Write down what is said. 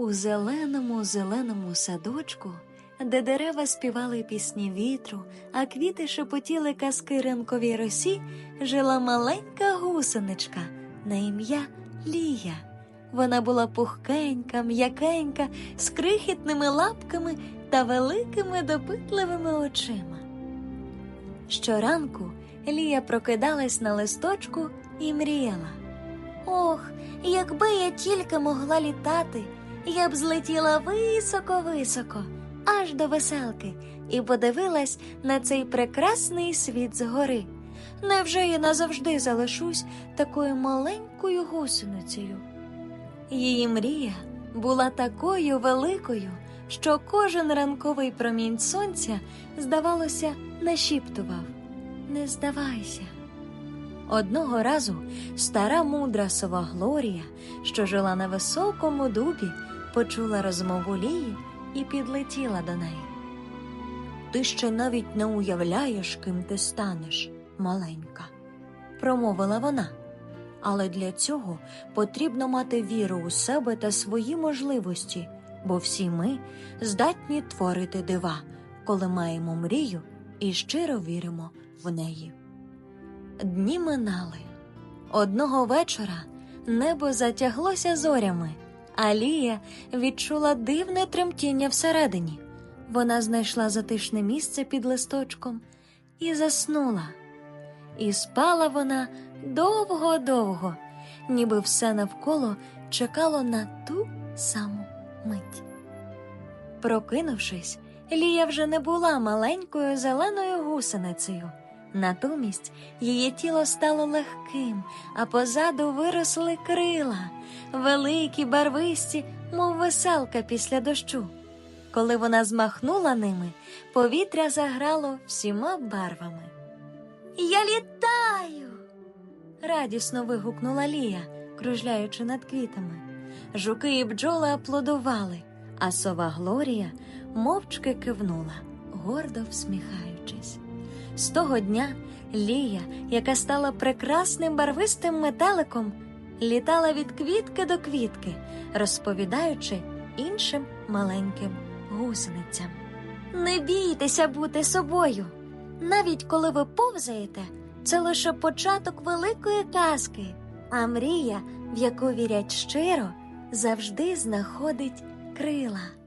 У зеленому зеленому садочку, де дерева співали пісні вітру, а квіти шепотіли казки ранковій росі, жила маленька гусеничка на ім'я Лія. Вона була пухкенька, м'якенька, з крихітними лапками та великими допитливими очима. Щоранку Лія прокидалась на листочку і мріяла. Ох, якби я тільки могла літати, я б злетіла високо-високо, аж до веселки, і подивилась на цей прекрасний світ згори. Невже я назавжди залишусь такою маленькою гусеницею? Її мрія була такою великою, що кожен ранковий промінь сонця, здавалося, нашіптував Не здавайся. Одного разу стара мудра сова Глорія, що жила на високому дубі, почула розмову Лії і підлетіла до неї. Ти ще навіть не уявляєш, ким ти станеш, маленька, промовила вона. Але для цього потрібно мати віру у себе та свої можливості, бо всі ми здатні творити дива, коли маємо мрію і щиро віримо в неї. Дні минали. Одного вечора небо затяглося зорями, а Лія відчула дивне тремтіння всередині. Вона знайшла затишне місце під листочком і заснула. І спала вона довго-довго, ніби все навколо чекало на ту саму мить. Прокинувшись, Лія вже не була маленькою зеленою гусеницею. Натомість її тіло стало легким, а позаду виросли крила, великі, барвисті, мов веселка після дощу. Коли вона змахнула ними, повітря заграло всіма барвами. Я літаю. радісно вигукнула Лія, кружляючи над квітами. Жуки і бджоли аплодували, а сова Глорія мовчки кивнула, гордо всміхаючись. З того дня Лія, яка стала прекрасним барвистим метеликом, літала від квітки до квітки, розповідаючи іншим маленьким гусеницям. Не бійтеся бути собою. Навіть коли ви повзаєте, це лише початок великої казки, а мрія, в яку вірять щиро, завжди знаходить крила.